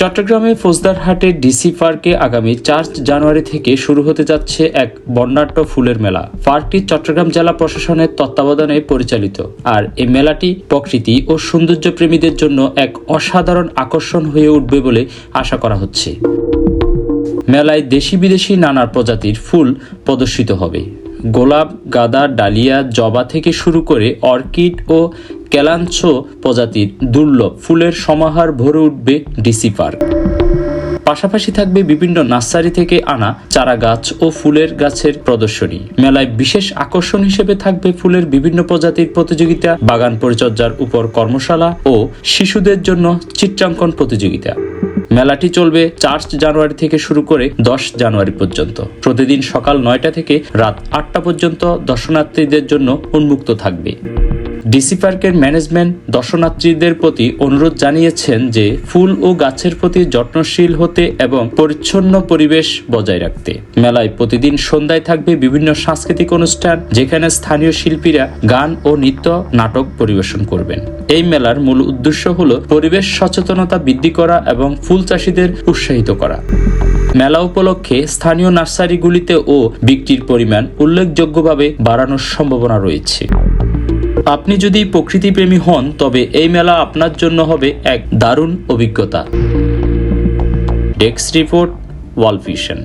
চট্টগ্রামে ফৌজদারহাটের ডিসি পার্কে আগামী চার জানুয়ারি থেকে শুরু হতে যাচ্ছে এক বর্ণাঢ্য ফুলের মেলা। পার্কটি চট্টগ্রাম জেলা প্রশাসনের তত্ত্বাবধানে পরিচালিত। আর এই মেলাটি প্রকৃতি ও সৌন্দর্য প্রেমীদের জন্য এক অসাধারণ আকর্ষণ হয়ে উঠবে বলে আশা করা হচ্ছে। মেলায় দেশি বিদেশি নানা প্রজাতির ফুল প্রদর্শিত হবে। গোলাপ, গাঁদা, ডালিয়া, জবা থেকে শুরু করে অর্কিড ও ক্যালাঞ্চো প্রজাতির দুর্লভ ফুলের সমাহার ভরে উঠবে ডিসি পার্ক পাশাপাশি থাকবে বিভিন্ন নার্সারি থেকে আনা চারা গাছ ও ফুলের গাছের প্রদর্শনী। মেলায় বিশেষ আকর্ষণ হিসেবে থাকবে ফুলের বিভিন্ন প্রজাতির প্রতিযোগিতা, বাগান পরিচর্যার উপর কর্মশালা ও শিশুদের জন্য চিত্রাঙ্কন প্রতিযোগিতা। মেলাটি চলবে চার জানুয়ারি থেকে শুরু করে দশ জানুয়ারি পর্যন্ত। প্রতিদিন সকাল নয়টা থেকে রাত আটটা পর্যন্ত দর্শনার্থীদের জন্য উন্মুক্ত থাকবে। ডিসি পার্কের ম্যানেজমেন্ট দর্শনার্থীদের প্রতি অনুরোধ জানিয়েছেন যে ফুল ও গাছের প্রতি যত্নশীল হতে এবং পরিচ্ছন্ন পরিবেশ বজায় রাখতে। মেলায় প্রতিদিন সন্ধ্যায় থাকবে বিভিন্ন সাংস্কৃতিক অনুষ্ঠান, যেখানে স্থানীয় শিল্পীরা গান ও নৃত্য, নাটক পরিবেশন করবেন। এই মেলার মূল উদ্দেশ্য হল পরিবেশ সচেতনতা বৃদ্ধি করা এবং ফুল চাষিদের উৎসাহিত করা। মেলা উপলক্ষে স্থানীয় নার্সারিগুলিতে ও বিক্রির পরিমাণ উল্লেখযোগ্যভাবে বাড়ানোর সম্ভাবনা রয়েছে। আপনি যদি প্রকৃতিপ্রেমী হন, তবে এই মেলা আপনার জন্য হবে এক দারুণ অভিজ্ঞতা। ডেস্ক রিপোর্ট ওয়াল ভিশন